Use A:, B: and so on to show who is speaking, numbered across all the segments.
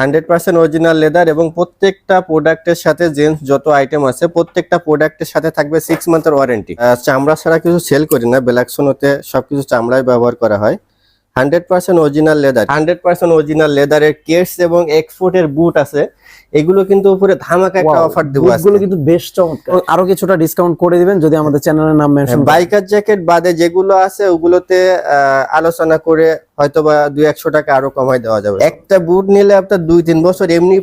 A: Hundred percent original leather এবং প্রত্যেকটা প্রোডাক্টের সাথে জেন্টস যত আইটেম আছে, প্রত্যেকটা প্রোডাক্টের সাথে থাকবে সিক্স মান্থের ওয়ারেন্টি চামড়া ছাড়া কিছু সেল করি না বেলাকশনোতে সবকিছু চামড়ায় ব্যবহার করা হয়। Hundred percent original leather, hundred percent original লেদারের কেস এবং এক্সপোর্টের বুট আছে। এগুলো কিন্তু উপরে ধামাকা একটা অফার দেবো
B: বুটগুলো কিন্তু বেশ চমৎকার। আরও কিছুটা ডিসকাউন্ট করে দিবেন যদি আমাদের চ্যানেলের নাম মেনশন
A: বাইকার জ্যাকেট বাদে যেগুলো আছে ওগুলোতে আলোচনা করে হয়তোবা দুই একশো টাকা আরও কমাই দেওয়া যাবে। একটা বুট নিলে আপনার দুই তিন বছর এমনি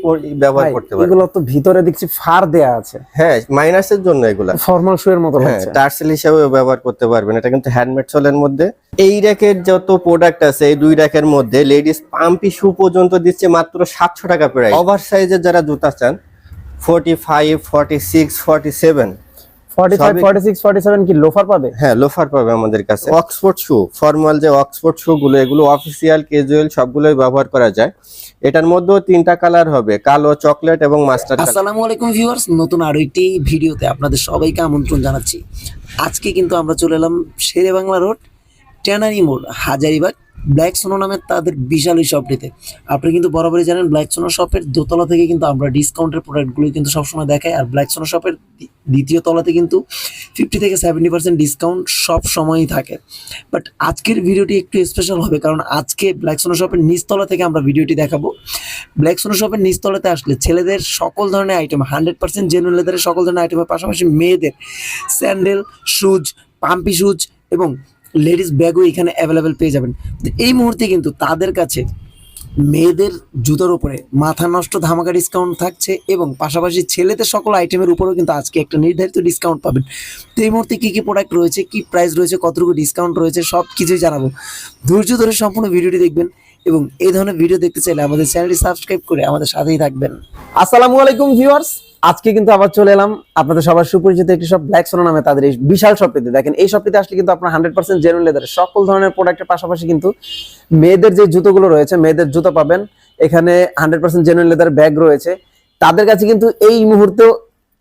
A: ব্যবহার করতে পারবেন।
B: এগুলো তো ভিতরে দেখছি ফার দেয়া আছে।
A: হ্যাঁ মাইনাসের জন্য এগুলো।
B: ফর্মাল শু এর মতো
A: হ্যাঁ
B: লাগছে।
A: টার্সেল হিসাবে ব্যবহার করতে পারবেন। এটা কিন্তু হ্যান্ডমেড সোলের মধ্যে। এই র্যাকের যত প্রোডাক্ট আছে এই দুই র্যাকের মধ্যে লেডিস পাম্পি শু পর্যন্ত দিচ্ছে মাত্র সাতশো টাকা প্রাইস ওভার সাইজের যারা জুতা চান forty five forty six forty seven
B: 45
A: সবই-
B: 46 47 কি লোফার পাবে?
A: হ্যাঁ লোফার পাবে আমাদের কাছে। অক্সফোর্ড শু ফর্মাল যে অক্সফোর্ড শু গুলো এগুলো অফিসিয়াল ক্যাজুয়াল সবগুলোই ব্যবহার করা যায়। এটার মধ্যেও তিনটা কালার হবে কালো চকলেট এবং মাস্টার
C: আসসালামু আলাইকুম ভিউয়ার্স নতুন আরও একটি ভিডিওতে আপনাদের সবাইকে আমন্ত্রণ জানাচ্ছি। আজকে কিন্তু আমরা চলে এলাম শেরে বাংলা রোড ট্যানারি মোড় হাজারিবাগ। ব্ল্যাক সোনো নামের তাদের বিশাল এই শপটিতে আপনি কিন্তু বরাবরই জানেন ব্ল্যাক সোনো শপের দোতলা থেকে কিন্তু আমরা ডিসকাউন্টের প্রোডাক্টগুলো কিন্তু সবসময় দেখাই। আর ব্ল্যাক সোনো শপের দ্বিতীয় তলাতে কিন্তু ফিফটি থেকে সেভেন্টি পার্সেন্ট ডিসকাউন্ট সব সময়ই থাকে। বাট আজকের ভিডিওটি একটু স্পেশাল হবে, কারণ আজকে ব্ল্যাক সোনো শপের নিচতলা থেকে আমরা ভিডিওটি দেখাবো। ব্ল্যাক সোনো শপের নিচতলাতে আসলে ছেলেদের সকল ধরনের আইটেম হান্ড্রেড পার্সেন্ট জেনুইন লেদারের সকল ধরনের আইটেমের পাশাপাশি মেয়েদের স্যান্ডেল শুজ পাম্পি শুজ এবং লেডিস ব্যাগও এখানে অ্যাভেলেবেল পেয়ে যাবেন। এই মুহূর্তে কিন্তু তাদের কাছে মেয়েদের জুতোর উপরে মাথা নষ্ট, ধামাকা ডিসকাউন্ট থাকছে এবং পাশাপাশি ছেলেদের সকল আইটেমের উপরেও কিন্তু আজকে একটা নির্ধারিত ডিসকাউন্ট পাবেন। তো এই মুহূর্তে কী কী প্রোডাক্ট রয়েছে, কী প্রাইস রয়েছে, কতটুকু ডিসকাউন্ট রয়েছে, সব কিছুই জানাব। ধৈর্য ধরে সম্পূর্ণ ভিডিওটি দেখবেন এবং এই ধরনের ভিডিও দেখতে চাইলে আমাদের চ্যানেলটি সাবস্ক্রাইব করে আমাদের সাথেই থাকবেন।
B: আসসালামু আলাইকুম ভিউয়ার্স আজকে কিন্তু আবার চলে এলাম আপনাদের সবার সুপরিচিত একটি সব ব্ল্যাক সোনা নামে তাদের এই বিশাল শপটিতে দেখেন, এই শপটিতে আসলে কিন্তু আপনার হান্ড্রেড পার্সেন্ট জেনুইন লেদার সকল ধরনের প্রোডাক্টের পাশাপাশি কিন্তু মেয়েদের যে জুতোগুলো রয়েছে, মেয়েদের জুতো পাবেন। এখানে hundred percent genuine leather bag রয়েছে। তাদের কাছে কিন্তু এই মুহূর্তে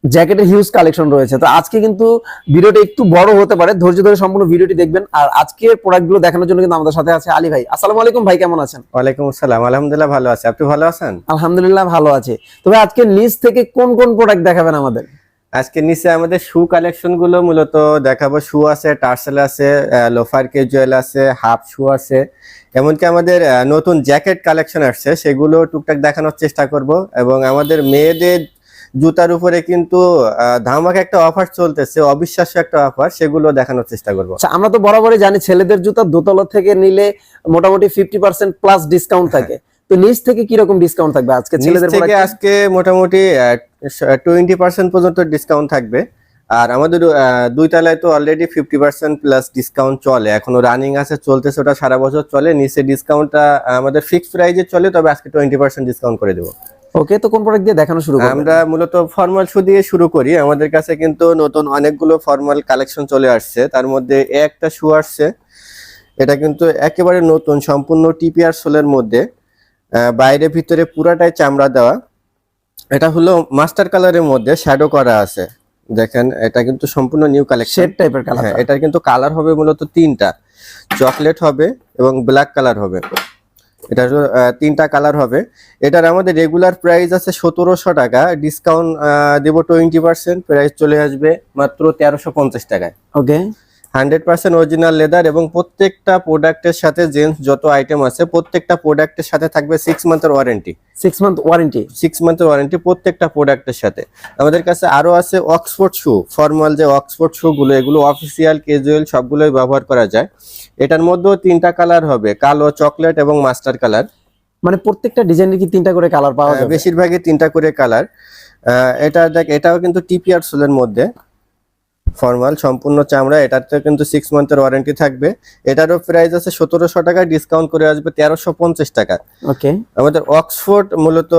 B: জ্যাকেটের হিউজ কালেকশন রয়েছে। তো আজকে কিন্তু ভিডিওটা একটু বড় হতে পারে ধৈর্য ধরে সম্পূর্ণ ভিডিওটি দেখবেন। আর আজকের প্রোডাক্টগুলো দেখানোর জন্য কিন্তু আমাদের সাথে আছে আলী ভাই। আসসালামু আলাইকুম ভাই কেমন আছেন?
A: ওয়ালাইকুম আসসালাম আলহামদুলিল্লাহ ভালো আছে। আপনি ভালো আছেন?
B: আলহামদুলিল্লাহ ভালো আছে। তবে আজকে নিচ থেকে কোন কোন প্রোডাক্ট দেখাবেন আমাদের?
A: আজকে নিচে আমাদের শু কালেকশনগুলো মূলত দেখাবো। শু আছে টার্সেল আছে লোফার ক্যাজুয়াল আছে হাফ শু আছে। এমনকি আমাদের নতুন জ্যাকেট কালেকশন আসছে সেগুলো টুকটাক দেখানোর চেষ্টা করব। এবং আমাদের মেয়েদের জুতার উপরে কিন্তু ধামাকা একটা অফার চলতেছে অবিশ্বাস্য একটা অফার সেগুলো দেখানোর চেষ্টা করব।
B: আচ্ছা আমরা তো বরাবরই জানি ছেলেদের জুতা দোতলা থেকে নিলে মোটামুটি ফিফটি পার্সেন্ট প্লাস ডিসকাউন্ট থাকে। তো নিচ থেকে কীরকম ডিসকাউন্ট থাকবে আজকে ছেলেদের
A: থেকে আজকে মোটামুটি টোয়েন্টি পার্সেন্ট পর্যন্ত ডিসকাউন্ট থাকবে। আর আমাদের দুই তলায় তো already fifty percent plus discount চলে। এখনও রানিং আছে চলতেছে ওটা সারা বছর চলে। নিচে ডিসকাউন্টটা আমাদের ফিক্সড প্রাইজে চলে তবে আজকে টোয়েন্টি পার্সেন্ট ডিসকাউন্ট করে দেবো।
B: ওকে তো কোন প্রোডাক্ট দিয়ে দেখানো শুরু
A: আমরা মূলত ফর্মাল শু দিয়ে শুরু করি। আমাদের কাছে কিন্তু নতুন অনেকগুলো ফর্মাল কালেকশন চলে আসছে। তার মধ্যে একটা শু আসছে। এটা কিন্তু একেবারে নতুন সম্পূর্ণ টিপিআর সোলের মধ্যে। বাইরে ভিতরে পুরাটাই চামড়া দেওয়া। এটা হলো মাস্টার কালারের মধ্যে শ্যাডো করা আছে। দেখেন এটা কিন্তু সম্পূর্ণ নিউ কালেকশন
B: শেড টাইপের কালার
A: এটা কিন্তু কালার হবে মূলত তিনটা। চকলেট হবে এবং ব্ল্যাক কালার হবে। এটা তিনটা কালার হবে। এটার আমাদের রেগুলার প্রাইস আছে সতেরোশো টাকা। ডিসকাউন্ট দেবো টোয়েন্টি পার্সেন্ট প্রাইস চলে আসবে মাত্র তেরোশো পঞ্চাশ টাকায়।
B: Okay
A: hundred percent original leather এবং প্রত্যেকটা প্রোডাক্টের সাথে জেন্টস যত আইটেম আছে প্রত্যেকটা প্রোডাক্টের সাথে থাকবে six মান্থের warranty
B: six month warranty
A: six মান্থের warranty প্রত্যেকটা প্রোডাক্টের সাথে। আমাদের কাছে আরও আছে অক্সফোর্ড শু ফর্মাল যে অক্সফোর্ড শু গুলো এগুলো অফিসিয়াল ক্যাজুয়াল সবগুলোই ব্যবহার করা যায়। এটার মধ্যেও তিনটা কালার হবে কালো চকলেট এবং মাস্টার কালার
B: মানে প্রত্যেকটা ডিজাইনের কি তিনটা করে কালার পাওয়া যায়
A: বেশিরভাগই তিনটা করে কালার এটা দেখ এটাও কিন্তু টিপিআর সোলের মধ্যে। ফর্মাল সম্পূর্ণ চামড়া এটাতে কিন্তু সিক্স মান্থের ওয়ারেন্টি থাকবে। এটারও প্রাইস আছে সতেরোশো টাকা ডিসকাউন্ট করে আসবে তেরোশো পঞ্চাশ টাকা।
B: ওকে
A: আমাদের অক্সফোর্ড মূলত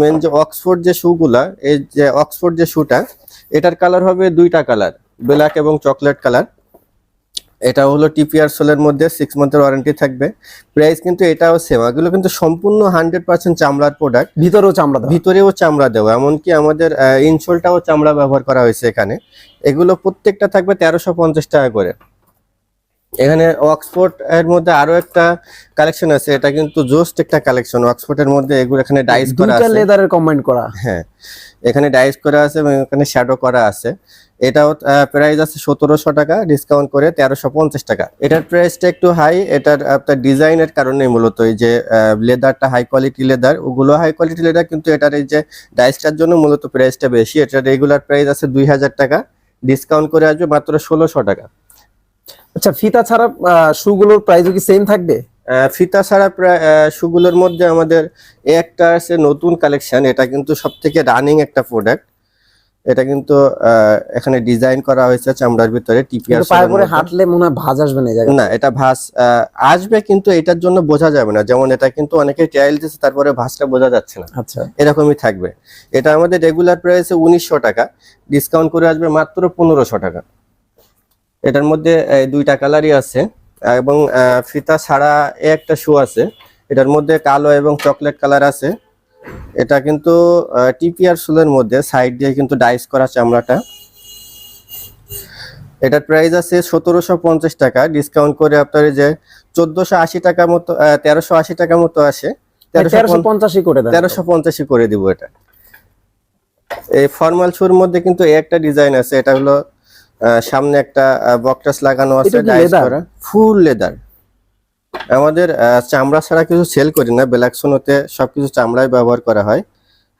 A: মেন যে অক্সফোর্ড যে শুগুলা এই যে অক্সফোর্ড যে শুটা এটার কালার হবে দুইটা কালার ব্ল্যাক এবং চকলেট কালার এটা হলো টিপিআর সোলের মধ্যে সিক্স মান্থের ওয়ারেন্টি থাকবে। প্রাইস কিন্তু এটাও সেম এগুলো কিন্তু সম্পূর্ণ হান্ড্রেড পার্সেন্ট চামড়ার প্রোডাক্ট
B: ভিতরেও চামড়া
A: ভিতরেও চামড়া দেওয়া এমনকি আমাদের ইনসোলটাও চামড়া ব্যবহার করা হয়েছে এখানে। এগুলো প্রত্যেকটা থাকবে তেরোশো পঞ্চাশ টাকা করে। এখানে অক্সফোর্ড এর মধ্যে আরও একটা কালেকশন আছে এটা কিন্তু জোস্ট একটা কালেকশন অক্সফোর্ড এর মধ্যে এগুলো এখানে ডাইস করা আছে।
B: লেদারের কম্বাইন করা।
A: হ্যাঁ এখানে ডাইস করা আছে এবং এখানে শ্যাডো করা আছে। এটাও প্রাইস আছে সতেরোশো টাকা ডিসকাউন্ট করে তেরোশো পঞ্চাশ টাকা। এটার প্রাইসটা একটু হাই এটার আপনার ডিজাইনের কারণে মূলত এই যে লেদারটা হাই কোয়ালিটি লেদার ওগুলো হাই কোয়ালিটি লেদার কিন্তু এটার এই যে ডাইসটার জন্য মূলত প্রাইসটা বেশি। এটার রেগুলার প্রাইস আছে দুই হাজার টাকা ডিসকাউন্ট করে আসবে মাত্র ষোলোশো টাকা।
B: আচ্ছা ফিতা ছাড়া শুগুলোর প্রাইসও কি সেম থাকবে?
A: ফিতা ছাড়া প্রায় শুগুলোর মধ্যে আমাদের একটা আছে নতুন কালেকশন এটা কিন্তু সব থেকে রানিং একটা প্রোডাক্ট এটা কিন্তু এখানে ডিজাইন করা হয়েছে চামড়ার ভিতরে টিপিআর
B: পায়ে পরে হাঁটলে মনে হয় ভাঁজ আসবে না
A: না এটা আহ, আসবে কিন্তু এটার জন্য বোঝা যাবে না। যেমন এটা কিন্তু অনেকে ট্রায়াল দিচ্ছে তারপরে ভাসটা বোঝা যাচ্ছে না।
B: আচ্ছা।
A: এরকমই থাকবে। এটা আমাদের রেগুলার প্রাইসে উনিশশো টাকা ডিসকাউন্ট করে আসবে মাত্র পনেরোশো টাকা। এটার মধ্যে এই, দুইটা কালারই আছে এবং আহ, ফিতা ছাড়া একটা শু আছে। এটার মধ্যে কালো এবং চকলেট কালার আছে। এটা কিন্তু টিপিআর সুলের মধ্যে সাইড দিয়ে কিন্তু ডাইস করা চামড়াটা। এটার প্রাইস আছে সতেরোশো পঞ্চাশ টাকা। ডিসকাউন্ট করে আপনার যে চোদ্দশো আশি টাকা মতো তেরোশো আশি টাকা মতো আসে। তেরোশো
B: পঞ্চাশই করে
A: তেরোশো পঞ্চাশে করে দিব এটা। এই ফর্মাল শুর মধ্যে কিন্তু একটা ডিজাইন আছে। এটা হলো সামনে একটা বকটাস লাগানো আছে ডাইস করা। Full leather. আমাদের চামড়া ছাড়া কিছু সেল করি না। বেলাকশনোতে সবকিছু চামড়াই ব্যবহার করা হয়।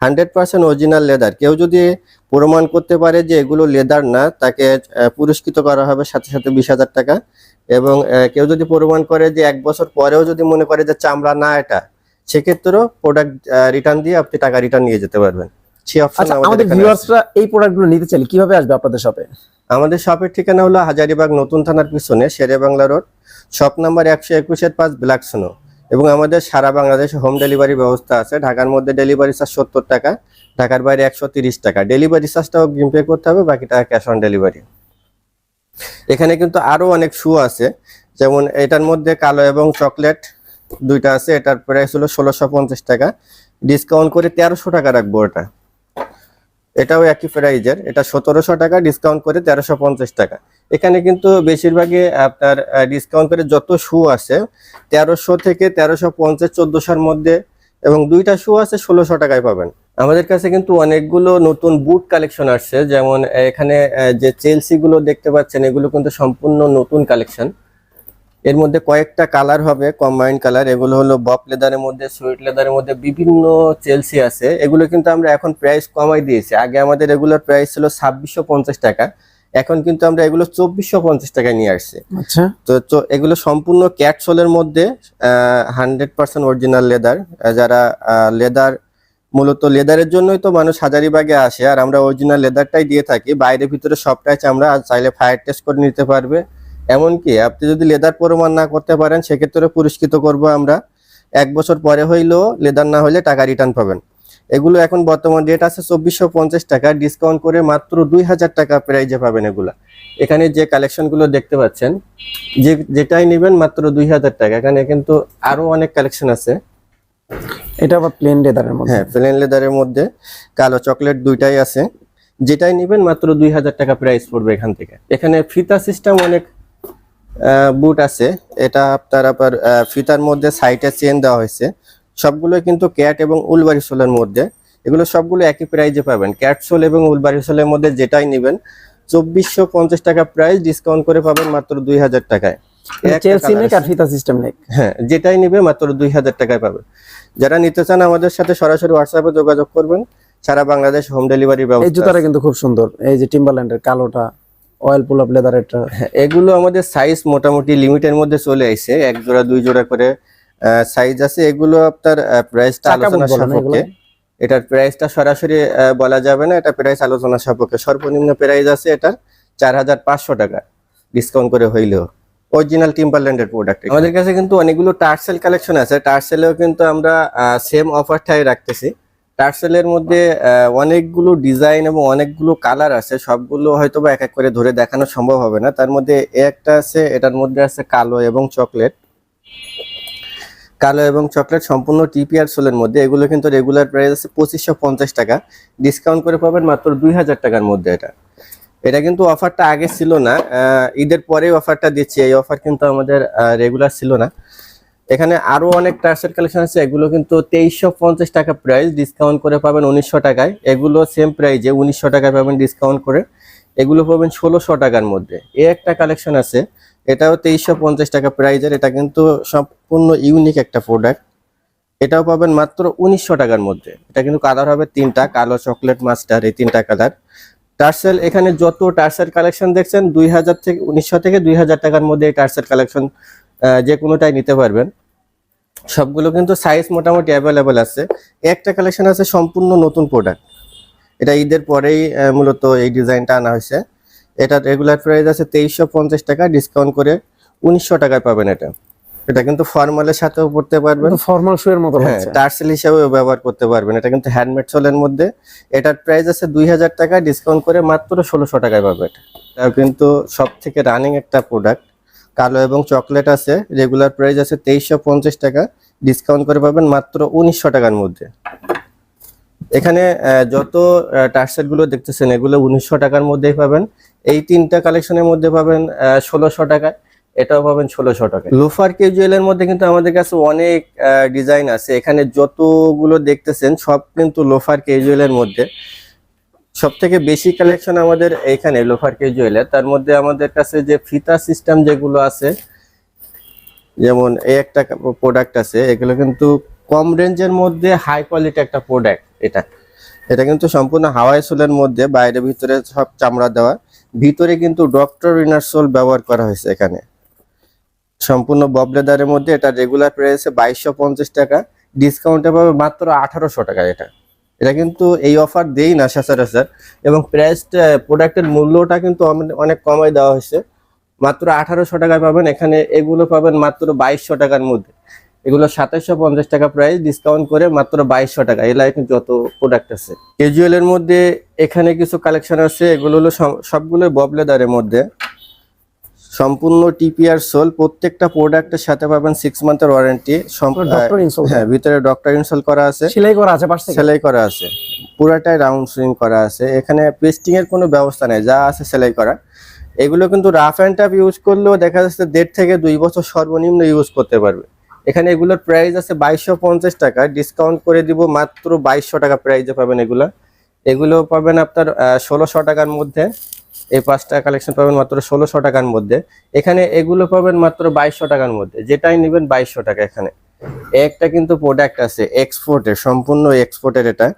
A: হান্ড্রেড পার্সেন্ট অরিজিনাল লেদার কেউ যদি প্রমাণ করতে পারে যে এগুলো লেদার না তাকে পুরস্কৃত করা হবে সাথে সাথে বিশ হাজার টাকা। এবং কেউ যদি প্রমাণ করে যে এক বছর পরেও যদি মনে করে যে চামড়া না এটা সেক্ষেত্রেও প্রোডাক্ট রিটার্ন দিয়ে আপনি টাকা রিটার্ন নিয়ে যেতে পারবেন। সেই অপশন
B: আচ্ছা
A: আমাদের
B: আমাদের
A: এখানে আছে।
B: ভিউয়ার্সরা এই প্রোডাক্টগুলো নিতে চাইলে কীভাবে আসবে আপনাদের শপে
A: আমাদের শপের ঠিকানা হলো হাজারিবাগ নতুন থানার পিছনে Shere Bangla road shop number একশো একুশের পাঁচ ব্ল্যাকসোনো এবং আমাদের সারা বাংলাদেশে হোম ডেলিভারি ব্যবস্থা আছে। ঢাকার মধ্যে ডেলিভারি চার্জ সত্তর টাকা, ঢাকার বাইরে একশো তিরিশ টাকা। ডেলিভারি চার্জটাও অগ্রিম পে করতে হবে বাকি টাকা ক্যাশ অন ডেলিভারি এখানে কিন্তু আরও অনেক শু আছে। যেমন এটার মধ্যে কালো এবং চকলেট দুইটা আছে। এটার প্রাইস হলো ষোলোশো পঞ্চাশ টাকা। ডিসকাউন্ট করে তেরোশো টাকা রাখব এটা এটাও একই প্রাইজের এটা সতেরোশো টাকা ডিসকাউন্ট করে তেরোশো পঞ্চাশ টাকা। এখানে কিন্তু বেশিরভাগই আপনার ডিসকাউন্ট করে যত শু আছে তেরোশো থেকে তেরোশো পঞ্চাশ, চোদ্দোশোর মধ্যে এবং দুইটা শু আছে, ষোলোশো টাকায় পাবেন। আমাদের কাছে কিন্তু অনেকগুলো নতুন বুট কালেকশন আসছে, যেমন এখানে যে চেলসিগুলো দেখতে পাচ্ছেন, এগুলো কিন্তু সম্পূর্ণ নতুন কালেকশন এর মধ্যে কয়েকটা কালার হবে কম্বাইন্ড কালার এগুলো হলো বপ লেদারের মধ্যে সুইট লেদারের মধ্যে বিভিন্ন চেলসি আছে। এগুলো কিন্তু আমরা এখন প্রাইস কমাই দিয়েছি। আগে আমাদের রেগুলার প্রাইস ছিল ছাব্বিশশো পঞ্চাশ টাকা। এখন কিন্তু আমরা এগুলো চব্বিশশো পঞ্চাশ টাকায় নিয়ে আসছি।
B: আচ্ছা।
A: তো তো এগুলো সম্পূর্ণ ক্যাটসোলের মধ্যে হান্ড্রেড পার্সেন্ট অরিজিনাল লেদার যারা লেদার মূলত লেদারের জন্যই তো মানুষ হাজারিবাগে আসে। আর আমরা অরিজিনাল লেদারটাই দিয়ে থাকি। বাইরে ভিতরে সবটাই আমরা চাইলে ফায়ার টেস্ট করে নিতে পারবে। এমনকি আপনি যদি লেদার প্রমাণ না করতে পারেন সেক্ষেত্রে পুরস্কৃত করব আমরা। এক বছর পরে হইলেও লেদার না হলে টাকা রিটার্ন পাবেন। এগুলো এখন বর্তমান রেট আছে চব্বিশশো পঞ্চাশ টাকা। ডিসকাউন্ট করে মাত্র দুই হাজার টাকা প্রাইজে পাবেন এগুলা। এখানে যে কালেকশনগুলো দেখতে পাচ্ছেন যে যেটাই নেবেন মাত্র দুই হাজার টাকা। এখানে কিন্তু আরও অনেক কালেকশন আছে।
B: এটা আবার প্লেন লেদারের মধ্যে?
A: হ্যাঁ প্লেন লেদারের মধ্যে। কালো চকলেট দুইটাই আছে। যেটাই নেবেন মাত্র দুই হাজার টাকা প্রাইস পড়বে এখান থেকে। এখানে ফিতা সিস্টেম অনেক বুট আছে। এটা আপনার আবার ফিতার মধ্যে সাইটে চেন দেওয়া হয়েছে। সবগুলো কিন্তু ক্যাট এবং উলবারি সোলের মধ্যে। এগুলো সবগুলো একই প্রাইজে পাবেন। ক্যাট সোল এবং উলবারি সোলের মধ্যে যেটাই নেবেন চব্বিশশো পঞ্চাশ টাকা প্রাইস ডিসকাউন্ট করে পাবেন মাত্র দুই হাজার টাকায়।
B: নেক
A: হ্যাঁ যেটাই নিবে মাত্র দুই হাজার টাকায় পাবে যারা নিতে চান আমাদের সাথে সরাসরি হোয়াটসঅ্যাপে যোগাযোগ করবেন। সারা বাংলাদেশ হোম ডেলিভারি
B: এই
A: ব্যবস্থা
B: জুতাটা কিন্তু খুব সুন্দর। এই যে টিম্বারল্যান্ডের কালোটা অয়েল পুল লেদারেরটা
A: হ্যাঁ, এগুলো আমাদের সাইজ মোটামুটি লিমিটের মধ্যে চলে আইছে। এক জোড়া দুই জোড়া করে সাইজ আছে। এগুলো আপনার প্রাইসটা আলোচনা সাপেক্ষে। এটার প্রাইসটা সরাসরি বলা যাবে না। এটা প্রাইস আলোচনা সাপেক্ষে। সর্বনিম্ন প্রাইস আছে এটার চার হাজার পাঁচশো টাকা। ডিসকাউন্ট করে হইলেও। অরিজিনাল টিম্বারল্যান্ডের প্রোডাক্ট আমাদের কাছে কিন্তু অনেকগুলো টার্সেল কালেকশন আছে। টার্সেলেও কিন্তু আমরা সেম অফারটাই রাখতেছি। টার্সেলের মধ্যে অনেকগুলো ডিজাইন এবং অনেকগুলো কালার আছে, সবগুলো হয়তো বা এক এক করে ধরে দেখানো সম্ভব হবে না। তার মধ্যে একটা আছে, এটার মধ্যে আছে কালো এবং চকলেট। কালো এবং চকলেট সম্পূর্ণ টিপিআর সোলের মধ্যে, এগুলো কিন্তু রেগুলার প্রাইস আছে পঁচিশশো পঞ্চাশ টাকা। ডিসকাউন্ট করে পাবেন মাত্র দুই হাজার টাকার মধ্যে এটা। এটা কিন্তু অফারটা আগে ছিল না ঈদের পরে অফারটা দিচ্ছি, এই অফার কিন্তু আমাদের রেগুলার ছিল না। এখানে আরও অনেক টার্সের কালেকশন আছে, এগুলো কিন্তু তেইশশো পঞ্চাশ টাকা প্রাইস ডিসকাউন্ট করে পাবেন উনিশশো টাকায়। এগুলো সেম প্রাইজে উনিশশো টাকায় পাবেন ডিসকাউন্ট করে। এগুলো পাবেন ষোলোশো টাকার মধ্যে। এ একটা কালেকশন আছে, এটাও তেইশশো পঞ্চাশ টাকা প্রাইজের এটা কিন্তু সম্পূর্ণ ইউনিক একটা প্রোডাক্ট এটাও পাবেন মাত্র উনিশশো টাকার মধ্যে। এটা কিন্তু কালার হবে তিনটা, কালো চকলেট মাস্টার এই তিনটা কালার টার্সেল এখানে যত টার্সেল কালেকশন দেখছেন, দুই হাজার থেকে, উনিশশো থেকে দুই হাজার টাকার মধ্যে এই টার্সেল কালেকশন যে কোনোটাই নিতে পারবেন। সবগুলো কিন্তু সাইজ মোটামুটি অ্যাভেলেবেল আছে। একটা কালেকশন আছে সম্পূর্ণ নতুন প্রোডাক্ট এটা ঈদের পরেই মূলত এই ডিজাইনটা আনা হয়েছে। এটা রেগুলার প্রাইস আছে তেইশশো পঞ্চাশ টাকা ডিসকাউন্ট করে উনিশশো টাকায় পাবেন এটা। এটা কিন্তু ফর্মালের সাথেও পড়তে পারবেন।
B: ফর্মাল শু এর মতো
A: হ্যাঁ টার্সেল হিসাবেও ব্যবহার করতে পারবেন। এটা কিন্তু হ্যান্ডমেড সোলের মধ্যে। এটার প্রাইস আছে দুই হাজার টাকা ডিসকাউন্ট করে মাত্র ষোলোশো টাকায় পাবে এটা। কিন্তু সব থেকে রানিং একটা প্রোডাক্ট কালো এবং চকলেট আছে রেগুলার প্রাইস আছে তেইশশো পঞ্চাশ টাকা। ডিসকাউন্ট করে পাবেন মাত্র উনিশশো টাকার মধ্যে। এখানে যত টার্সেলগুলো দেখতেছেন, এগুলো উনিশশো টাকার মধ্যেই পাবেন। এই তিনটা কালেকশনের মধ্যে পাবেন ষোলোশো টাকায়, এটাও পাবেন ষোলোশো টাকা লোফার ক্যাজুয়ালের মধ্যে কিন্তু আমাদের কাছে অনেক ডিজাইন আছে। এখানে যতগুলো দেখতেছেন, সব কিন্তু লোফার ক্যাজুয়ালের মধ্যে। সব থেকে বেশি কালেকশন আমাদের এখানে লোফার ক্যাজুয়ালের তার মধ্যে আমাদের কাছে যে ফিতা সিস্টেম যেগুলো আছে, যেমন এই একটা প্রোডাক্ট আছে, এগুলো কিন্তু কম রেঞ্জের মধ্যে হাই কোয়ালিটি একটা প্রোডাক্ট এটা। এটা কিন্তু সম্পূর্ণ হাওয়াই সোলের মধ্যে, বাইরে ভিতরে সব চামড়া দেওয়া। ভিতরে কিন্তু ডক্টর ইনার সোল ব্যবহার করা হয়েছে এখানে। সম্পূর্ণ ববলেদারের মধ্যে এটা রেগুলার প্রাইসে বাইশশো টাকা ডিসকাউন্টে পাবে মাত্র আঠারোশো টাকা এটা। এটা কিন্তু এই অফার দেই না, সচরাচর। এবং প্রাইসটা প্রোডাক্টের মূল্যটা কিন্তু অনেক- কমাই দেওয়া হয়েছে। মাত্র আঠারোশো টাকায় পাবেন, এখানে এগুলো পাবেন মাত্র বাইশশো টাকার মধ্যে। এগুলো সাতাশশো পঞ্চাশ টাকা প্রাইস ডিসকাউন্ট করে মাত্র বাইশশো টাকা। এই লাইনে যত প্রোডাক্ট আছে। ক্যাজুয়ালের মধ্যে এখানে কিছু কালেকশন আছে, এগুলো হলো সব- সবগুলো ববলেদারের মধ্যে। সম্পূর্ণ টিপিআর সোল প্রত্যেকটা প্রোডাক্টের সাথে পাবেন সিক্স মান্থের ওয়ারেন্টি হ্যাঁ ভিতরে ডক্টর ইনস্টল করা আছে।
B: সেলাই করা আছে
A: সেলাই করা আছে। পুরাটাই রাউন্ড সুইং করা আছে। এখানে পেস্টিং এর কোনো ব্যবস্থা নেই যা আছে সেলাই করা। এগুলো কিন্তু রাফ অ্যান্ড টাফ ইউজ করলেও দেখা যাচ্ছে দেড় থেকে দুই বছর সর্বনিম্ন ইউজ করতে পারবে। এখানে এগুলোর প্রাইস আছে বাইশশো পঞ্চাশ টাকা। ডিসকাউন্ট করে দিব মাত্র বাইশশো টাকা প্রাইসে পাবেন এগুলা। এগুলো পাবেন আপনার ষোলোশো টাকার মধ্যে। এই পাঁচটা কালেকশন পাবেন মাত্র ষোলোশো টাকার মধ্যে। এখানে এগুলো পাবেন মাত্র বাইশশো টাকার মধ্যে। যেটাই নেবেন বাইশশো টাকা এখানে। একটা কিন্তু প্রোডাক্ট আছে এক্সপোর্টের সম্পূর্ণ এক্সপোর্টের এটা।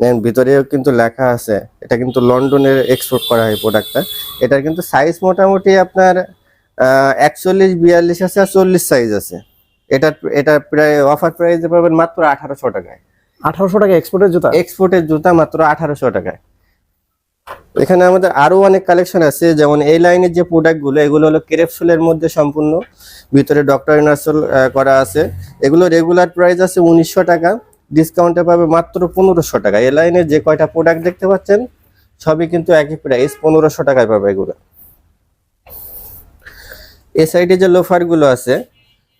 A: দেন ভিতরেও কিন্তু লেখা আছে এটা কিন্তু লন্ডনের এক্সপোর্ট করা হয় প্রোডাক্টটা এটার কিন্তু সাইজ মোটামুটি আপনার একচল্লিশ বিয়াল্লিশ আছে আর চল্লিশ সাইজ আছে। এটা এটা প্রায় অফার প্রাইসে পাবেন মাত্র আঠারোশো টাকায়।
B: আঠারোশো টাকা এক্সপোর্টের জুতা?
A: এক্সপোর্টের জুতা মাত্র আঠারোশো টাকায়। এখানে আমাদের আরও অনেক কালেকশন আছে, যেমন এই লাইনের যে প্রোডাক্টগুলো, এগুলো হলো ক্রেপসুলের মধ্যে সম্পূর্ণ। ভিতরে ডক্টর ইনার্সল করা আছে। এগুলো রেগুলার প্রাইস আছে উনিশশো টাকা ডিসকাউন্টে পাবে মাত্র পনেরোশো টাকা। এই লাইনের যে কয়টা প্রোডাক্ট দেখতে পাচ্ছেন, সবই কিন্তু একই প্রাইস পনেরোশো টাকায় পাবে এগুলো। এ সাইডে যে লোফারগুলো আছে,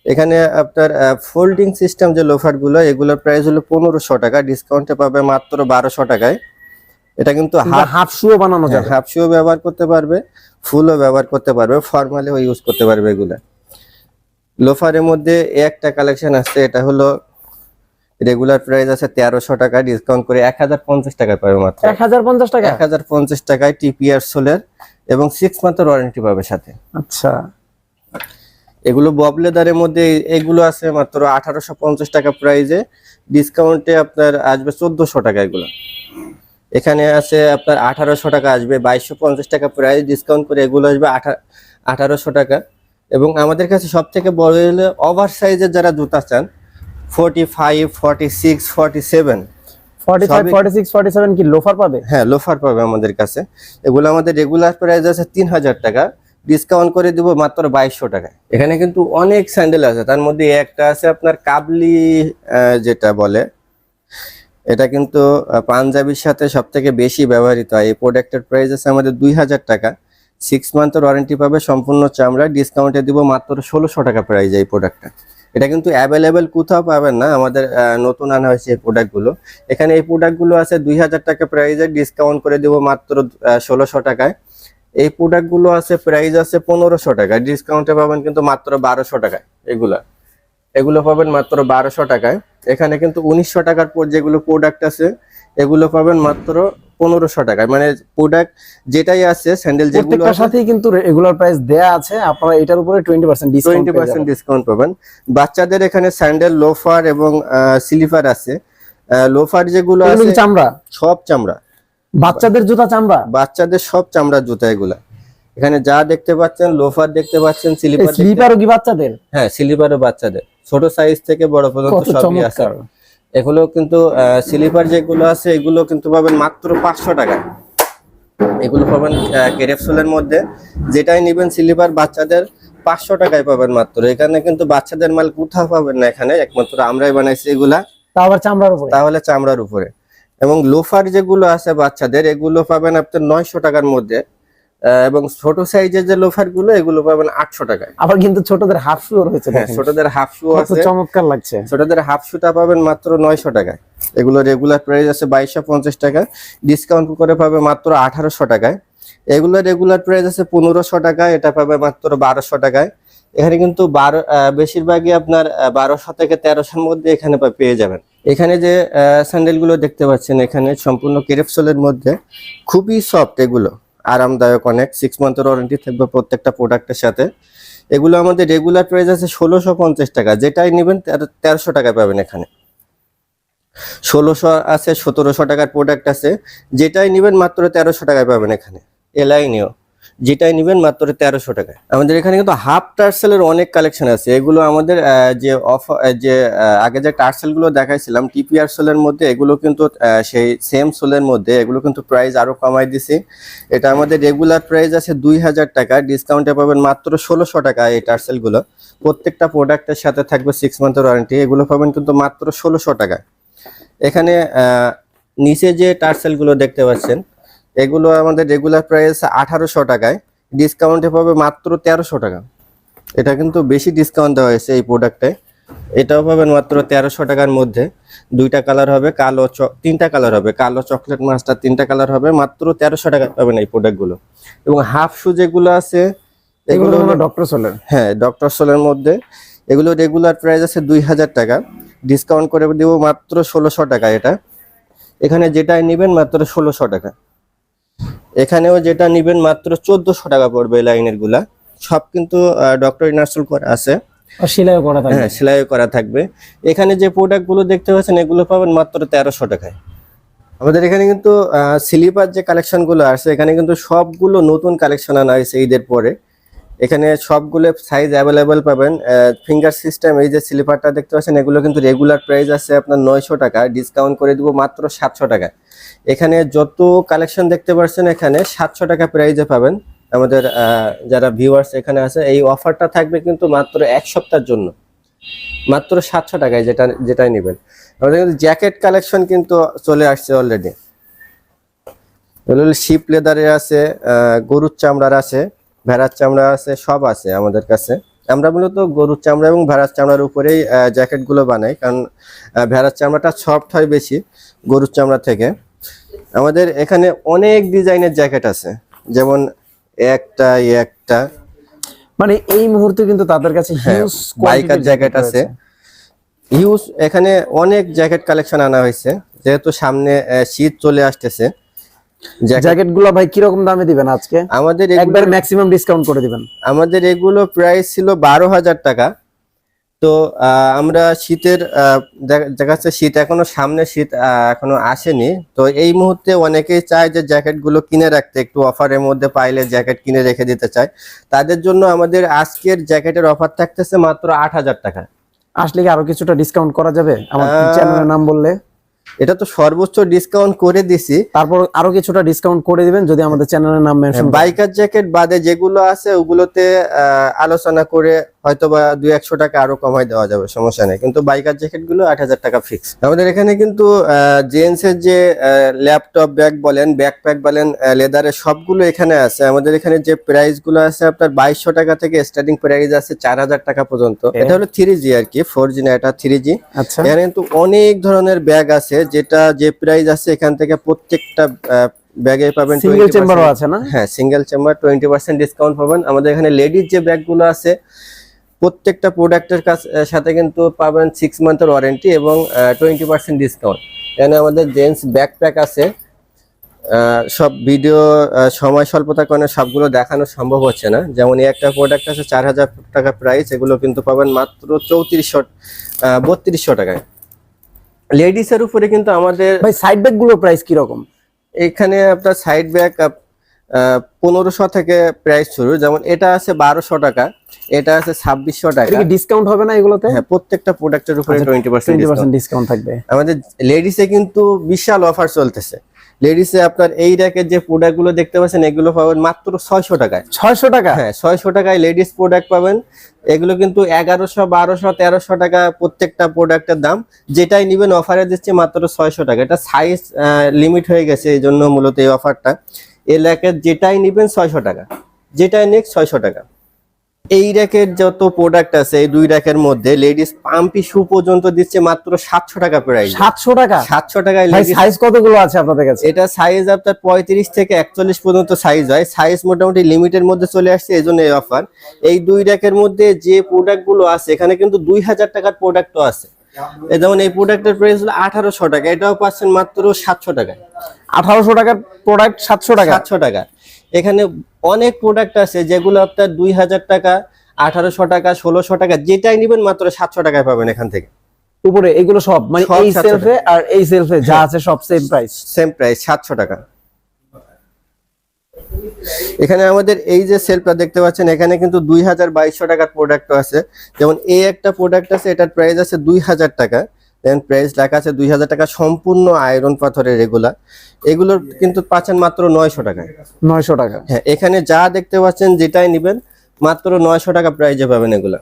A: এখানে আপনার ফোল্ডিং সিস্টেম যে লোফারগুলো, এগুলোর প্রাইস হলো পনেরোশো টাকা ডিসকাউন্টে পাবে মাত্র বারোশো টাকায়। এটা কিন্তু হাফ
B: হাফ শুও বানানো যায়
A: হাফ শুও ব্যবহার করতে পারবে ফুলও ব্যবহার করতে পারবে ফর্মালিও ইউজ করতে পারবে এগুলা। লোফারের মধ্যে একটা কালেকশন আছে এটা হলো রেগুলার প্রাইস আছে তেরোশো টাকা ডিসকাউন্ট করে এক হাজার পঞ্চাশ টাকা পাবে মাত্র।
B: এক হাজার পঞ্চাশ টাকা?
A: এক হাজার পঞ্চাশ টাকায় টিপিআর সোলের এবং সিক্স মান্থের ওয়ারেন্টি পাবে সাথে।
B: আচ্ছা।
A: এগুলো বব লেদারের মধ্যে এগুলো আছে মাত্র আঠারোশো পঞ্চাশ টাকা প্রাইজে ডিসকাউন্টে আপনার আসবে চোদ্দশো টাকা এগুলো। এখানে আছে আপনার আঠারোশো টাকা আসবে বাইশশো পঞ্চাশ টাকা প্রাইস ডিসকাউন্ট করে এগুলো আসবে আঠা আঠারোশো টাকা। এবং আমাদের কাছে সব থেকে বড় হলো ওভার সাইজের যারা জুতা চান forty five forty six forty seven
B: কি লোফার পাবে?
A: হ্যাঁ লোফার পাবে আমাদের কাছে। এগুলো আমাদের রেগুলার প্রাইস আছে তিন হাজার টাকা ডিসকাউন্ট করে দিব মাত্র বাইশশো টাকায়। এখানে কিন্তু অনেক স্যান্ডেল আছে তার মধ্যে একটা আছে আপনার কাবলি যেটা বলে এটা কিন্তু পাঞ্জাবির সাথে সব থেকে বেশি ব্যবহৃত হয়। এই প্রোডাক্টের প্রাইস আছে আমাদের দুই হাজার টাকা। সিক্স মান্থের ওয়ারেন্টি পাবে, সম্পূর্ণ চামড়া ডিসকাউন্টে দিব মাত্র ষোলোশো টাকা প্রাইস এই প্রোডাক্টটা এটা কিন্তু অ্যাভেলেবেল কোথাও পাবেন না, আমাদের নতুন আনা হয়েছে এই প্রোডাক্টগুলো এখানে এই প্রোডাক্টগুলো আছে দুই হাজার টাকা প্রাইজে ডিসকাউন্ট করে দেবো মাত্র ষোলোশো টাকায়। এই প্রোডাক্টগুলো আছে প্রাইস আছে পনেরোশো টাকায় ডিসকাউন্টে পাবেন কিন্তু মাত্র বারোশো টাকায় এগুলা। এগুলো পাবেন মাত্র বারোশো টাকায়। এখানে কিন্তু উনিশশো টাকার পর যেগুলো প্রোডাক্ট আছে এগুলো পাবেন মাত্র পনেরোশো টাকায়। মানে প্রোডাক্ট যেটাই আছে স্যান্ডেল যেগুলো
B: সাথেই কিন্তু রেগুলার প্রাইস দেয়া আছে। আপনারা এটার উপরে twenty percent
A: twenty percent discount পাবেন। বাচ্চাদের এখানে স্যান্ডেল লোফার এবং স্লিপার আছে। লোফার যেগুলো আছে
B: চামড়া?
A: সব চামড়া।
B: বাচ্চাদের জুতা চামড়া?
A: বাচ্চাদের সব চামড়ার জুতা এগুলা। এখানে যা দেখতে পাচ্ছেন লোফার দেখতে পাচ্ছেন স্লিপার
B: স্লিপারও কি বাচ্চাদের?
A: হ্যাঁ স্লিপারও বাচ্চাদের। ছোট সাইজ থেকে বড় পর্যন্ত সবই আছে। এগুলো কিন্তু স্লিপার যেগুলো আছে এগুলো কিন্তু পাবেন মাত্র পাঁচশো টাকা এগুলো পাবেন কেরেপসোলের মধ্যে। যেটাই নেবেন স্লিপার বাচ্চাদের পাঁচশো টাকায় পাবেন মাত্র। এখানে কিন্তু বাচ্চাদের মাল কোথাও পাবেন না এখানে একমাত্র আমরাই বানাইছি এগুলা।
B: তা আবার চামড়ার উপরে?
A: তাহলে চামড়ার উপরে। এবং লোফার যেগুলো আছে বাচ্চাদের এগুলো পাবেন আপনার নয়শো টাকার মধ্যে। এবং ছোট সাইজের যে লোফারগুলো এগুলো পাবেন আটশো টাকায়।
B: আবার কিন্তু ছোটদের হাফ শু রয়েছে
A: হ্যাঁ ছোটদের হাফ শু আছে।
B: চমৎকার লাগছে।
A: ছোটদের হাফ শুটা পাবেন মাত্র নয়শো টাকায়। এগুলো রেগুলার প্রাইস আছে বাইশশো পঞ্চাশ টাকা ডিসকাউন্ট করে পাবে মাত্র আঠারোশো টাকায়। এগুলো রেগুলার প্রাইস আছে পনেরোশো টাকা এটা পাবে মাত্র বারোশো টাকায়। এখানে কিন্তু বারো বেশিরভাগই আপনার বারোশো থেকে তেরোশোর মধ্যে এখানে পেয়ে যাবেন। এখানে যে স্যান্ডেলগুলো দেখতে পাচ্ছেন এখানে সম্পূর্ণ কেরেপসোলের মধ্যে। খুবই সফট এগুলো। আরামদায়ক অনেক। সিক্স মান্থের ওয়ারেন্টি থাকবে প্রত্যেকটা প্রোডাক্টের সাথে। এগুলো আমাদের রেগুলার প্রাইস আছে ষোলোশো পঞ্চাশ টাকা। যেটাই নেবেন তেরোশো টাকায় পাবেন এখানে। ষোলোশো আছে, সতেরোশো টাকার প্রোডাক্ট আছে। যেটাই নেবেন মাত্র তেরোশো টাকায় পাবেন এখানে। এলাইনিও যেটাই নেবেন মাত্র তেরোশো টাকায়। আমাদের এখানে কিন্তু হাফ টার্সেলের অনেক কালেকশন আছে। এগুলো আমাদের যে অফ যে আগে যে টার্সেলগুলো দেখাইছিলাম টিপিআর সোলের মধ্যে, এগুলো কিন্তু সেই সেম সোলের মধ্যে, এগুলো কিন্তু প্রাইস আরও কমাই দিছি। এটা আমাদের রেগুলার প্রাইস আছে দুই হাজার টাকা। ডিসকাউন্টে পাবেন মাত্র ষোলোশো টাকা এই টার্সেলগুলো। প্রত্যেকটা প্রোডাক্টের সাথে থাকবে সিক্স মান্থের ওয়ারেন্টি এগুলো পাবেন কিন্তু মাত্র ষোলোশো টাকা এখানে নিচে যে টার্সেলগুলো দেখতে পাচ্ছেন এগুলো আমাদের রেগুলার প্রাইস আঠারোশো টাকায়। ডিসকাউন্টে পাবে মাত্র তেরোশো টাকা। এটা কিন্তু বেশি ডিসকাউন্ট দেওয়া হয়েছে এই প্রোডাক্টে এটাও পাবেন মাত্র তেরোশো টাকার মধ্যে। দুইটা কালার হবে কালো চ- তিনটা কালার হবে। কালো চকলেট মাস্টার তিনটা কালার হবে মাত্র তেরোশো টাকা পাবেন এই প্রোডাক্টগুলো এবং হাফ শু যেগুলো আছে
B: এগুলো হলো- ডক্টর সোলের
A: হ্যাঁ ডক্টর সোলের মধ্যে। এগুলো রেগুলার প্রাইস আছে দুই হাজার টাকা। ডিসকাউন্ট করে দিব মাত্র ষোলোশো টাকা এটা। এখানে যেটাই নেবেন মাত্র ষোলোশো টাকা। এখানেও যেটা নেবেন মাত্র চোদ্দশো টাকা পড়বে এই লাইনেরগুলা। সব কিন্তু ডক্টর ইনার্সুল করা আছে।
B: আর সেলাই করা থাকবে।
A: হ্যাঁ সেলাইও করা থাকবে। এখানে যে প্রোডাক্টগুলো দেখতে পাচ্ছেন এগুলো পাবেন মাত্র তেরোশো টাকায়। আমাদের এখানে কিন্তু স্লিপার যে কালেকশনগুলো আছে এখানে কিন্তু সবগুলো নতুন কালেকশন আনা হয়েছে ঈদের পরে। এখানে সবগুলো সাইজ অ্যাভেলেবেল পাবেন। ফিঙ্গার সিস্টেম এই যে স্লিপারটা দেখতে পাচ্ছেন, এগুলো কিন্তু রেগুলার প্রাইস আছে আপনার নয়শো টাকা। ডিসকাউন্ট করে দিব মাত্র সাতশো টাকা। এখানে যত কালেকশন দেখতে পাচ্ছেন এখানে সাতশো টাকা প্রাইজে পাবেন। আমাদের যারা ভিউয়ার্স এখানে আছে, এই অফারটা থাকবে কিন্তু মাত্র এক সপ্তাহের জন্য। মাত্র সাতশো টাকায় যেটা, যেটাই নেবেন। আমাদের কিন্তু জ্যাকেট কালেকশন কিন্তু চলে আসছে অলরেডি শিপ লেদারের আছে গরুর চামড়ার আছে। ভেড়ার চামড়া আছে সব আছে আমাদের কাছে। আমরা মূলত গরুর চামড়া এবং ভেড়ার চামড়ার উপরেই জ্যাকেটগুলো বানাই কারণ ভেড়ার চামড়াটা সফট হয় বেশি গরুর চামড়া থেকে। আমাদের এখানে অনেক ডিজাইনের জ্যাকেট আছে যেমন একটা একটা।
B: মানে এই মুহূর্তে কিন্তু তাদের কাছে
A: হ্যাঁ,
B: হিউজ
A: বাইকার জ্যাকেট আছে। হিউজ এখানে অনেক জ্যাকেট কালেকশন আনা হয়েছে যেহেতু সামনে শীত চলে আসতেছে।
B: জ্যাকেটগুলো ভাই কীরকম দামে দিবেন আজকে?
A: আমাদের
B: একবার ম্যাক্সিমাম ডিসকাউন্ট করে দিবেন।
A: আমাদের এগুলো প্রাইস ছিল বারো হাজার টাকা। তো আমরা শীতের দেখা যাচ্ছে শীত এখনও সামনে শীত এখনও আসেনি। তো এই মুহূর্তে অনেকেই চায় যে জ্যাকেটগুলো কিনে রাখতে একটু অফারের মধ্যে পাইলে জ্যাকেট কিনে রেখে দিতে চায়। তাদের জন্য আমাদের আজকের জ্যাকেটের অফার থাকতেছে মাত্র আট হাজার টাকা।
B: আসলে কি আরও কিছুটা ডিসকাউন্ট করা যাবে? আমার চ্যানেলের নাম বললে?
A: এটা তো সর্বোচ্চ ডিসকাউন্ট করে দিছি।
B: তারপর আরও কিছুটা ডিসকাউন্ট করে দিবেন যদি আমাদের চ্যানেলের নাম মেনশন
A: বাইকার জ্যাকেট বাদে যেগুলো আছে ওগুলোতে আলোচনা করে হয়তো বা দুই একশো টাকা আরও কমাই দেওয়া যাবে সমস্যা নেই। কিন্তু বাইকার জ্যাকেটগুলো আট হাজার টাকা ফিক্স আমাদের এখানে কিন্তু জেন্টস এর যে ল্যাপটপ ব্যাগ বলেন ব্যাকপ্যাক বলেন লেদারের সবগুলো এখানে আছে। আমাদের এখানে যে প্রাইসগুলো আছে আপনার বাইশশো টাকা থেকে স্টার্টিং প্রাইস আছে চার হাজার টাকা পর্যন্ত। এটা হলো থ্রি জি আর কি ফোর জি না এটা থ্রি জি
B: আচ্ছা।
A: এখানে কিন্তু অনেক ধরনের ব্যাগ আছে। যেটা যে প্রাইস আছে এখান থেকে প্রত্যেকটা ব্যাগে পাবেন
B: সিঙ্গেল
A: 20%
B: চেম্বারও আছে না?
A: হ্যাঁ single chamber twenty percent discount পাবেন। আমাদের এখানে লেডিস যে ব্যাগগুলো আছে প্রত্যেকটা প্রোডাক্টের সাথে কিন্তু পাবেন সিক্স মান্থের ওয়ারেন্টি এবং টোয়েন্টি পার্সেন্ট ডিসকাউন্ট এখানে আমাদের জেন্টস ব্যাকপ্যাক আছে। সব ভিডিও সময় স্বল্পতার কারণে সবগুলো দেখানো সম্ভব হচ্ছে না। যেমন এই একটা প্রোডাক্ট আছে চার হাজার টাকা প্রাইস এগুলো কিন্তু পাবেন মাত্র চৌত্রিশশো বত্রিশশো টাকায়। লেডিসের উপরে কিন্তু আমাদের
B: ভাই সাইড ব্যাগগুলোর প্রাইস কি রকম
A: এখানে আপনার সাইড ব্যাগ পনেরোশো থেকে প্রাইস শুরু। যেমন এটা আছে বারোশো টাকা এটা আছে ছাব্বিশশো টাকা।
B: ডিসকাউন্ট হবে না এগুলোতে?
A: হ্যাঁ প্রত্যেকটা প্রোডাক্টের উপরে টোয়েন্টি পার্সেন্ট
B: ডিসকাউন্ট থাকবে।
A: আমাদের লেডিসে কিন্তু বিশাল অফার চলতেছে। লেডিসে আপনার এই র্যাকের যে প্রোডাক্টগুলো দেখতে পাচ্ছেন এগুলো পাবেন মাত্র ছয়শো টাকায়।
B: ছয়শো টাকা?
A: হ্যাঁ ছয়শো টাকায় লেডিস প্রোডাক্ট পাবেন। এগুলো কিন্তু এগারোশো বারোশো তেরোশো টাকা প্রত্যেকটা প্রোডাক্টের দাম। যেটাই নিবেন অফারে দিচ্ছে মাত্র ছয়শো টাকা। এটা সাইজ লিমিট হয়ে গেছে এই জন্য মূলত এই অফারটা এই র্যাকের যেটাই নিবেন ছয়শো টাকা। যেটাই নেক্সট ছয়শো টাকা। এই র্যাকের যত প্রোডাক্ট আছে এই দুই র্যাকের মধ্যে লেডিস পাম্পি শু পর্যন্ত দিচ্ছে মাত্র সাতশো টাকা প্রাইস
B: সাতশো টাকা?
A: সাতশো টাকায় লেডিস
B: সাইজ কতগুলো আছে আপনাদের কাছে?
A: এটা সাইজ আপনার পঁয়ত্রিশ থেকে একচল্লিশ পর্যন্ত সাইজ হয়। সাইজ মোটামুটি লিমিটের মধ্যে চলে আসছে এই জন্য এই অফার এই দুই র্যাকের মধ্যে যে প্রোডাক্টগুলো আছে এখানে কিন্তু দুই হাজার টাকার প্রোডাক্টও আছে। যেমন এই প্রোডাক্টের প্রাইস হলো আঠারোশো টাকা এটাও পাচ্ছেন মাত্র সাতশো টাকা
B: আঠারোশো টাকার প্রোডাক্ট সাতশো টাকা?
A: সাতশো টাকা। এখানে অনেক প্রোডাক্ট আছে যেগুলো আপনার দুই হাজার টাকা আঠারোশো টাকা ষোলোশো টাকা যেটাই নিবেন মাত্র সাতশো টাকায় পাবেন এখান থেকে।
B: উপরে এগুলো সব মানে এই সেলফে আর এই সেলফে যা আছে সব সেম প্রাইস
A: সেম প্রাইস সাতশো টাকা। এখানে আমাদের এই যে সেলফটা দেখতে পাচ্ছেন এখানে কিন্তু দুই হাজার বাইশশো টাকার প্রোডাক্ট আছে। যেমন এই একটা প্রোডাক্ট আছে এটার প্রাইস আছে দুই হাজার টাকা। দেন প্রাইস লেখা আছে দুই হাজার টাকা সম্পূর্ণ আয়রন পাথরের এগুলা এগুলোর কিন্তু পাচ্ছেন মাত্র নয়শো টাকায়
B: নয়শো টাকা।
A: হ্যাঁ এখানে যা দেখতে পাচ্ছেন যেটাই নিবেন মাত্র নয়শো টাকা প্রাইজে পাবেন এগুলা।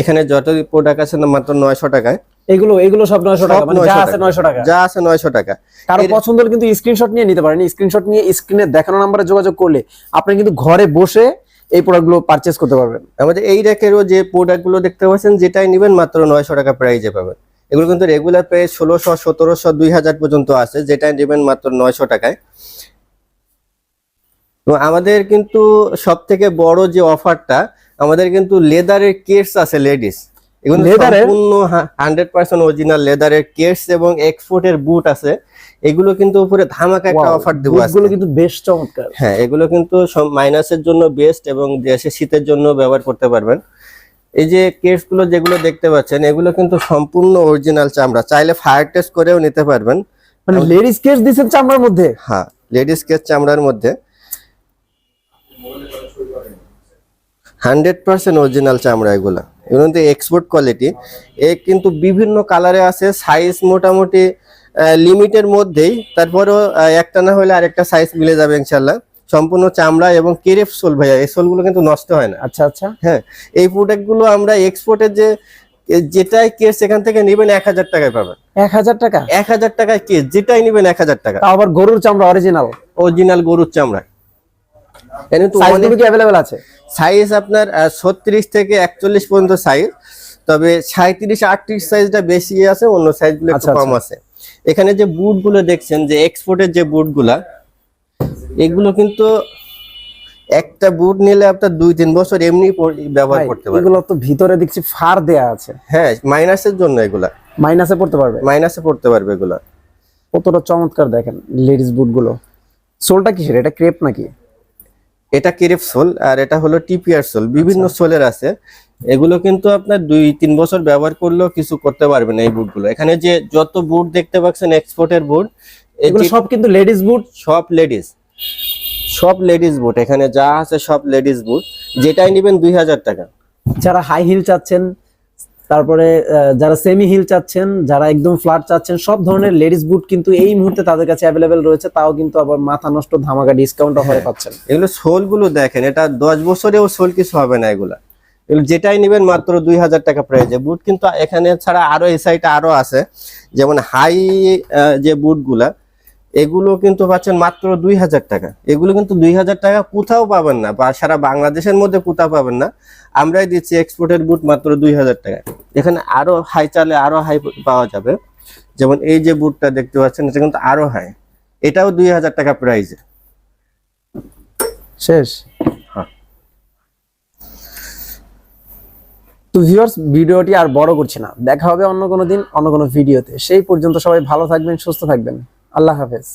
A: এখানে যত প্রোডাক্ট আছে না মাত্র নয়শো টাকায়।
B: এগুলো এগুলো সব নয়শো টাকা মানে যা আছে
A: টাকা।
B: নয়শো টাকা।
A: যা আছে নয়শো টাকা। কারও
B: পছন্দ হলে কিন্তু স্ক্রিনশট নিয়ে নিতে পারেন। স্ক্রিনশট নিয়ে স্ক্রিনে দেখানো নাম্বারে যোগাযোগ করলে আপনি কিন্তু ঘরে বসে এই প্রোডাক্টগুলো পারচেজ করতে পারবেন।
A: আমাদের এই র্যাকেরও যে প্রোডাক্টগুলো দেখতে পাচ্ছেন যেটাই নিবেন মাত্র নয়শো টাকা প্রাইজে পাবেন। এগুলো কিন্তু রেগুলার প্রাইস ষোলোশো সতেরোশো দুই হাজার পর্যন্ত আছে যেটা নেবেন মাত্র নয়শো টাকায়। তো আমাদের কিন্তু সব থেকে বড় যে অফারটা আমাদের কিন্তু লেদারের কেটস আছে লেডিস। এগুলো
B: Leather-এর?
A: সম্পূর্ণ হান্ড্রেড পার্সেন্ট অরিজিনাল লেদারের কেটস এবং এক্সপোর্টের বুট আছে। এগুলো কিন্তু উপরে ধামাকা একটা অফার দেবো
B: বুটগুলো
A: আজকে।
B: কিন্তু বেশ চমৎকার।
A: হ্যাঁ এগুলো কিন্তু মাইনাসের জন্য বেস্ট এবং দেশে শীতের জন্য ব্যবহার করতে পারবেন। এই যে কেসগুলো যেগুলো দেখতে পাচ্ছেন এগুলো কিন্তু সম্পূর্ণ অরিজিনাল চামড়া। চাইলে ফায়ার টেস্ট করেও নিতে পারবেন।
B: মানে লেডিস কেস দিচ্ছেন চামড়ার মধ্যে?
A: হ্যাঁ লেডিস কেস চামড়ার মধ্যে। হান্ড্রেড পার্সেন্ট অরিজিনাল চামড়া এগুলো। এগুলো কিন্তু এক্সপোর্ট কোয়ালিটি এ কিন্তু বিভিন্ন কালারে আছে সাইজ মোটামুটি লিমিটের মধ্যেই। তারপরেও একটা না হলে আরেকটা সাইজ মিলে যাবে ইনশাল্লাহ সম্পূর্ণ চামড়া এবং কেরেফ সোল ভাইয়া এই সোলগুলো কিন্তু নষ্ট হয় না।
B: আচ্ছা আচ্ছা।
A: হ্যাঁ এই প্রোডাক্টগুলো আমরা এক্সপোর্টের যে যেটাই কেস এখান থেকে নেবেন এক হাজার টাকায় পাবেন।
B: এক হাজার টাকা?
A: এক হাজার টাকায় কেস যেটাই নেবেন এক হাজার টাকা।
B: আবার গরুর চামড়া অরিজিনাল
A: অরিজিনাল গরুর চামড়া।
B: আছে?
A: সাইজ আপনার ছত্রিশ থেকে একচল্লিশ পর্যন্ত সাইজ তবে সাঁত্রিশ আটত্রিশ সাইজটা বেশি আছে অন্য সাইজগুলো
B: আচ্ছা,
A: কম আছে। এখানে যে বুটগুলো দেখছেন যে এক্সপোর্টের যে বুটগুলা এগুলো কিন্তু একটা বুট নিলে আপনার দুই তিন বছর এমনি ব্যবহার করতে পারবেন
B: এগুলো তো ভিতরে দেখছি ফার দেয়া আছে।
A: হ্যাঁ মাইনাসের জন্য এগুলা।
B: মাইনাসে পড়তে পারবে?
A: মাইনাসে পড়তে পারবে এগুলা।
B: কতটা চমৎকার দেখেন লেডিস বুটগুলো। সোলটা কিসের? এটা ক্রেপ নাকি?
A: এটা ক্রেপ সোল আর এটা হলো টিপিআর সোল। বিভিন্ন সোলের আছে। এগুলো কিন্তু আপনার দুই তিন বছর ব্যবহার করলেও কিছু করতে পারবেন এই বুটগুলো এখানে যে যত বুট দেখতে পাচ্ছেন এক্সপোর্টের বুট
B: এগুলো সব কিন্তু লেডিস বুট
A: সব লেডিস সব লেডিস বুট এখানে যা আছে সব লেডিস বুট যেটাই নেবেন দুই হাজার টাকা।
B: যারা হাই হিল চাচ্ছেন তারপরে যারা সেমি হিল চাচ্ছেন যারা একদম ফ্ল্যাট চাচ্ছেন সব ধরনের লেডিস বুট কিন্তু এই মুহূর্তে তাদের কাছে অ্যাভেলেবেল রয়েছে তাও কিন্তু আবার মাথা নষ্ট ধামাকা ডিসকাউন্ট অফারে পাচ্ছেন।
A: এগুলো সোলগুলো দেখেন এটা দশ বছরেও সোল কিছু হবে না এগুলা। এগুলো যেটাই নেবেন মাত্র দুই হাজার টাকা প্রাইজে বুট কিন্তু এখানে ছাড়া আরও এই সাইডে আরও আছে যেমন হাই যে বুটগুলা এগুলো কিন্তু পাচ্ছেন মাত্র দুই হাজার টাকা। এগুলো কিন্তু দুই হাজার টাকা কোথাও পাবেন না বা সারা বাংলাদেশের মধ্যে কোথাও পাবেন না। আমরাই দিচ্ছি এক্সপোর্টের বুট মাত্র দুই হাজার টাকা। এখানে আরও হাই চালে আরও হাই পাওয়া যাবে। যেমন এই যে বুটটা দেখতে পাচ্ছেন এটা কিন্তু আরও হাই এটাও দুই হাজার টাকা প্রাইজে
B: শেষ?
A: হ্যাঁ।
B: তো ভিউয়ার্স ভিডিওটি আর বড় করছি না। দেখা হবে অন্য কোনো দিন অন্য কোনো ভিডিওতে। সেই পর্যন্ত সবাই ভালো থাকবেন সুস্থ থাকবেন। আল্লাহ হাফেজ।